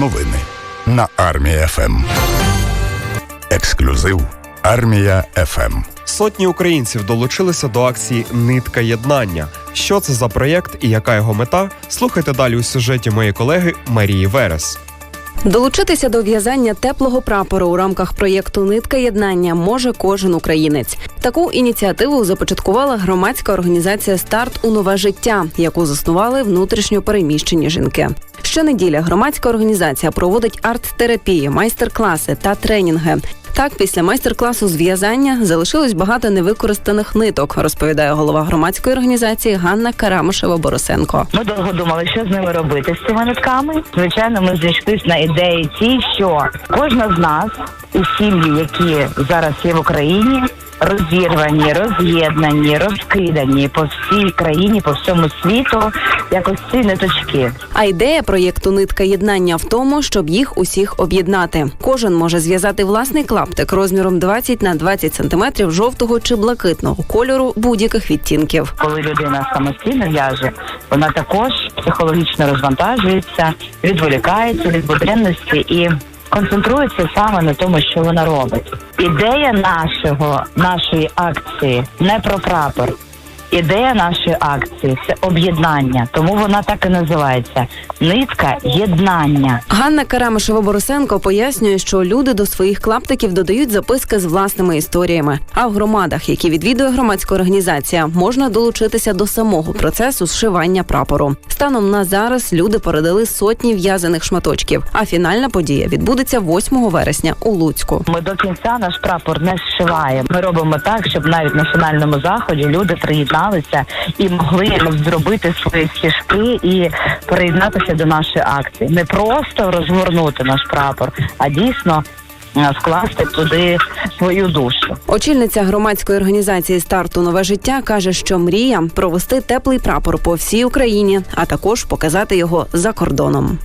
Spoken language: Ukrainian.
Новини на Армія ФМ. Ексклюзив Армія ФМ. Сотні українців долучилися до акції Нитка єднання. Що це за проєкт і яка його мета? Слухайте далі у сюжеті моєї колеги Марії Верес. Долучитися до в'язання теплого прапору у рамках проєкту Нитка єднання може кожен українець. Таку ініціативу започаткувала громадська організація Старт у нове життя, яку заснували внутрішньо переміщені жінки. Щонеділя громадська організація проводить арт-терапії, майстер-класи та тренінги. Так, після майстер-класу з в'язання залишилось багато невикористаних ниток, розповідає голова громадської організації Ганна Карамушева Боросенко. Ми довго думали, що з ними робити з цими нитками. Звичайно, ми зійшлися на ідеї ті, що кожна з нас у сім'ї, які зараз є в Україні, розірвані, роз'єднані, розкидані по всій країні, по всьому світу, якось ці ниточки. А ідея проєкту Нитка єднання в тому, щоб їх усіх об'єднати. Кожен може зв'язати власний клаптик розміром 20 на 20 сантиметрів жовтого чи блакитного кольору будь-яких відтінків. Коли людина самостійно в'яже, вона також психологічно розвантажується, відволікається від буденності і концентрується саме на тому, що вона робить. Ідея нашого нашої акції не про прапор. Ідея нашої акції це об'єднання, тому вона так і називається нитка єднання. Ганна Карамишева Борисенко пояснює, що люди до своїх клаптиків додають записки з власними історіями. А в громадах, які відвідує громадська організація, можна долучитися до самого процесу зшивання прапору. Станом на зараз люди передали сотні в'язаних шматочків. А фінальна подія відбудеться 8 вересня у Луцьку. Ми до кінця наш прапор не зшиваємо. Ми робимо так, щоб навіть на фінальному заході люди приєдналися і могли зробити свої стіжки і приєднатися до нашої акції. Не просто розгорнути наш прапор, а дійсно е, вкласти туди свою душу. Очільниця громадської організації Старту нове життя каже, що мрія провести теплий прапор по всій Україні, а також показати його за кордоном.